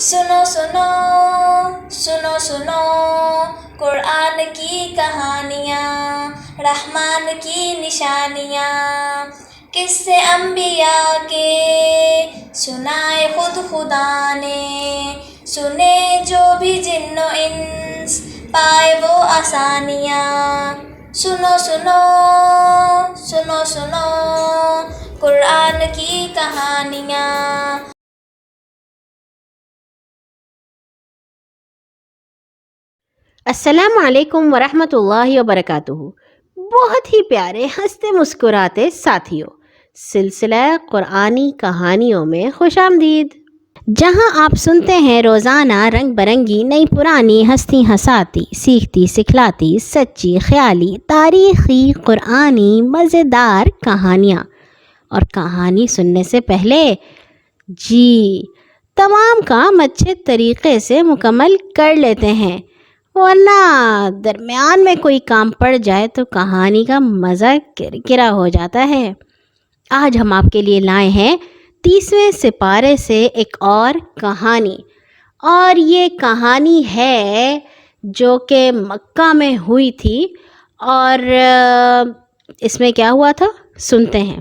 سنو سنو سنو سنو قرآن کی کہانیاں رحمان کی نشانیاں کس سے انبیاء کے سنائے خود خدا نے سنے جو بھی جن و انس پائے وہ آسانیاں سنو سنو سنو سنو قرآن کی کہانیاں السلام علیکم ورحمۃ اللہ وبرکاتہ۔ بہت ہی پیارے، ہنستے، مسکراتے ساتھیوں، سلسلہ قرآنی کہانیوں میں خوش آمدید۔ جہاں آپ سنتے ہیں روزانہ رنگ برنگی، نئی پرانی، ہستی ہساتی، سیکھتی، سکھلاتی، سچی، خیالی، تاریخی، قرآنی، مزیدار کہانیاں۔ اور کہانی سننے سے پہلے جی تمام کام اچھے طریقے سے مکمل کر لیتے ہیں۔ ورنہ درمیان میں کوئی کام پڑ جائے تو کہانی کا مزہ کرکرا ہو جاتا ہے۔ آج ہم آپ کے لیے لائے ہیں تیسویں سپارے سے ایک اور کہانی۔ اور یہ کہانی ہے جو کہ مکہ میں ہوئی تھی۔ اور اس میں کیا ہوا تھا؟ سنتے ہیں۔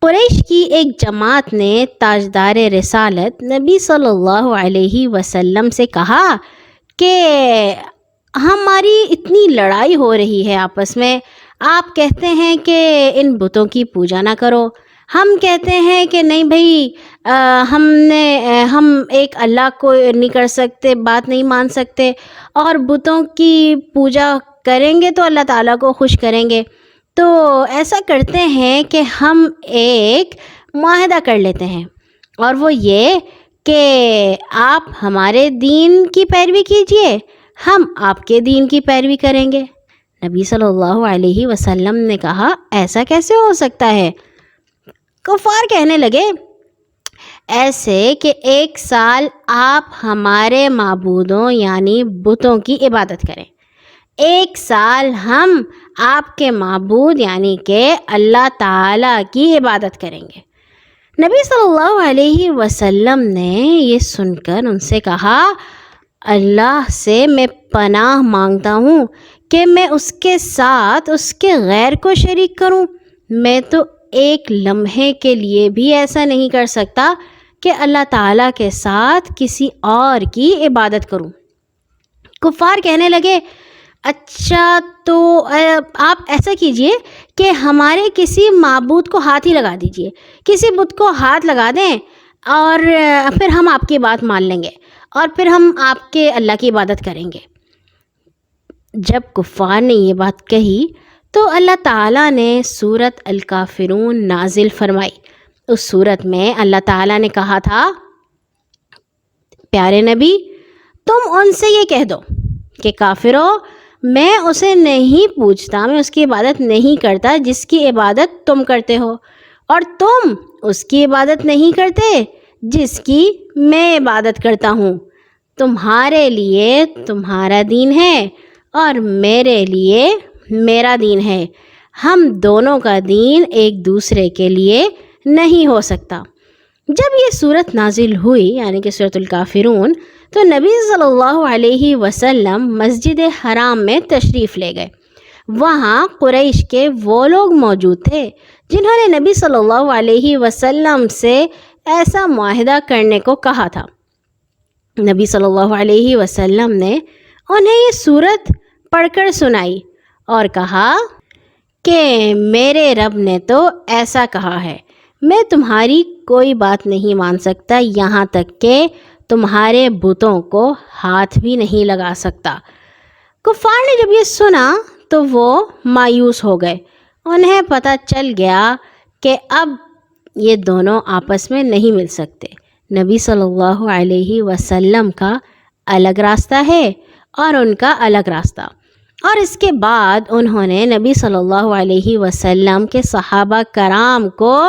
قریش کی ایک جماعت نے تاجدار رسالت نبی صلی اللہ علیہ وسلم سے کہا کہ ہماری اتنی لڑائی ہو رہی ہے آپس میں، آپ کہتے ہیں کہ ان بتوں کی پوجا نہ کرو۔ ہم کہتے ہیں کہ نہیں بھائی ہم نے، ہم ایک اللہ کو نہیں کر سکتے، بات نہیں مان سکتے۔ اور بتوں کی پوجا کریں گے تو اللہ تعالیٰ کو خوش کریں گے۔ تو ایسا کرتے ہیں کہ ہم ایک معاہدہ کر لیتے ہیں۔ اور وہ یہ کہ آپ ہمارے دین کی پیروی کیجیے، ہم آپ کے دین کی پیروی کریں گے۔ نبی صلی اللہ علیہ وسلم نے کہا، ایسا کیسے ہو سکتا ہے؟ کفار کہنے لگے، ایسے کہ ایک سال آپ ہمارے معبودوں یعنی بتوں کی عبادت کریں۔ ایک سال ہم آپ کے معبود یعنی کہ اللہ تعالیٰ کی عبادت کریں گے۔ نبی صلی اللہ علیہ وسلم نے یہ سن کر ان سے کہا، اللہ سے میں پناہ مانگتا ہوں کہ میں اس کے ساتھ اس کے غیر کو شریک کروں۔ میں تو ایک لمحے کے لیے بھی ایسا نہیں کر سکتا کہ اللہ تعالیٰ کے ساتھ کسی اور کی عبادت کروں۔ کفار کہنے لگے اچھا تو آپ ایسا کیجیے کہ ہمارے کسی معبود کو ہاتھ ہی لگا دیجیے۔ کسی بت کو ہاتھ لگا دیں اور پھر ہم آپ کی بات مان لیں گے اور پھر ہم آپ کے اللہ کی عبادت کریں گے۔ جب کفار نے یہ بات کہی تو اللہ تعالیٰ نے صورت الکافرون نازل فرمائی۔ اس صورت میں اللہ تعالیٰ نے کہا تھا، پیارے نبی، تم ان سے یہ کہہ دو کہ کافروں میں اسے نہیں پوچھتا، میں اس کی عبادت نہیں کرتا جس کی عبادت تم کرتے ہو۔ اور تم اس کی عبادت نہیں کرتے جس کی میں عبادت کرتا ہوں۔ تمہارے لیے تمہارا دین ہے اور میرے لیے میرا دین ہے۔ ہم دونوں کا دین ایک دوسرے کے لیے نہیں ہو سکتا۔ جب یہ صورت نازل ہوئی یعنی کہ صورت الکافرون تو نبی صلی اللہ علیہ وسلم مسجد حرام میں تشریف لے گئے۔ وہاں قریش کے وہ لوگ موجود تھے جنہوں نے نبی صلی اللہ علیہ وسلم سے ایسا معاہدہ کرنے کو کہا تھا۔ نبی صلی اللہ علیہ وسلم نے انہیں یہ صورت پڑھ کر سنائی اور کہا کہ میرے رب نے تو ایسا کہا ہے، میں تمہاری کوئی بات نہیں مان سکتا یہاں تک کہ تمہارے بتوں کو ہاتھ بھی نہیں لگا سکتا۔ کفار نے جب یہ سنا تو وہ مایوس ہو گئے۔ انہیں پتہ چل گیا کہ اب یہ دونوں آپس میں نہیں مل سکتے۔ نبی صلی اللہ علیہ وسلم کا الگ راستہ ہے اور ان کا الگ راستہ۔ اور اس کے بعد انہوں نے نبی صلی اللہ علیہ وسلم کے صحابہ کرام کو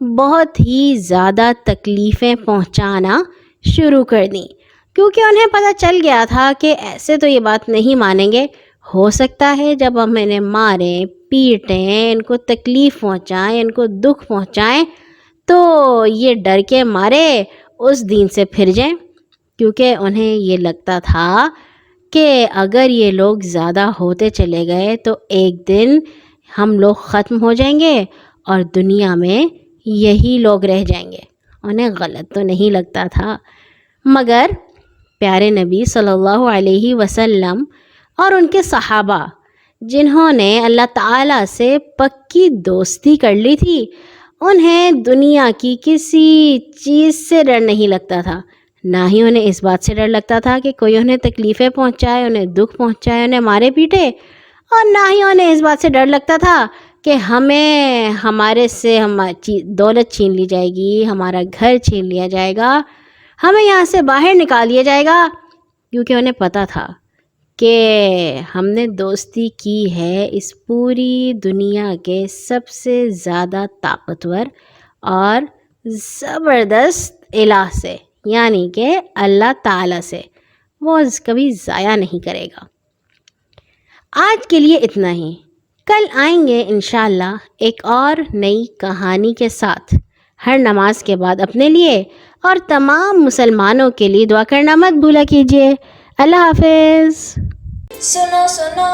بہت ہی زیادہ تکلیفیں پہنچانا شروع کر دیں کیونکہ انہیں پتہ چل گیا تھا کہ ایسے تو یہ بات نہیں مانیں گے، ہو سکتا ہے جب ہم انہیں ماریں، پیٹیں، ان کو تکلیف پہنچائیں، ان کو دکھ پہنچائیں، تو یہ ڈر کے مارے اس دین سے پھر جائیں۔ کیونکہ انہیں یہ لگتا تھا کہ اگر یہ لوگ زیادہ ہوتے چلے گئے تو ایک دن ہم لوگ ختم ہو جائیں گے اور دنیا میں یہی لوگ رہ جائیں گے۔ انہیں غلط تو نہیں لگتا تھا۔ مگر پیارے نبی صلی اللہ علیہ وسلم اور ان کے صحابہ جنہوں نے اللہ تعالیٰ سے پکی دوستی کر لی تھی، انہیں دنیا کی کسی چیز سے ڈر نہیں لگتا تھا۔ نہ ہی انہیں اس بات سے ڈر لگتا تھا کہ کوئی انہیں تکلیفیں پہنچائے، انہیں دکھ پہنچائے، انہیں مارے پیٹے۔ اور نہ ہی انہیں اس بات سے ڈر لگتا تھا کہ ہمیں، ہمارے سے ہم دولت چھین لی جائے گی، ہمارا گھر چھین لیا جائے گا۔ ہمیں یہاں سے باہر نکال دیا جائے گا۔ کیونکہ انہیں پتہ تھا کہ ہم نے دوستی کی ہے اس پوری دنیا کے سب سے زیادہ طاقتور اور زبردست الہ سے یعنی کہ اللہ تعالیٰ سے۔ وہ کبھی ضائع نہیں کرے گا۔ آج کے لیے اتنا ہی۔ کل آئیں گے انشاءاللہ ایک اور نئی کہانی کے ساتھ۔ ہر نماز کے بعد اپنے لیے اور تمام مسلمانوں کے لیے دعا کرنا مت بھولا کیجیے۔ اللہ حافظ۔ سنو سنو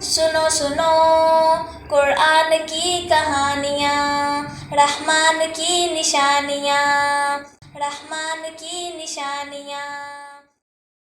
سنو سنو۔ قرآن کی کہانیاں، رحمان کی نشانیاں، رحمان کی نشانیاں۔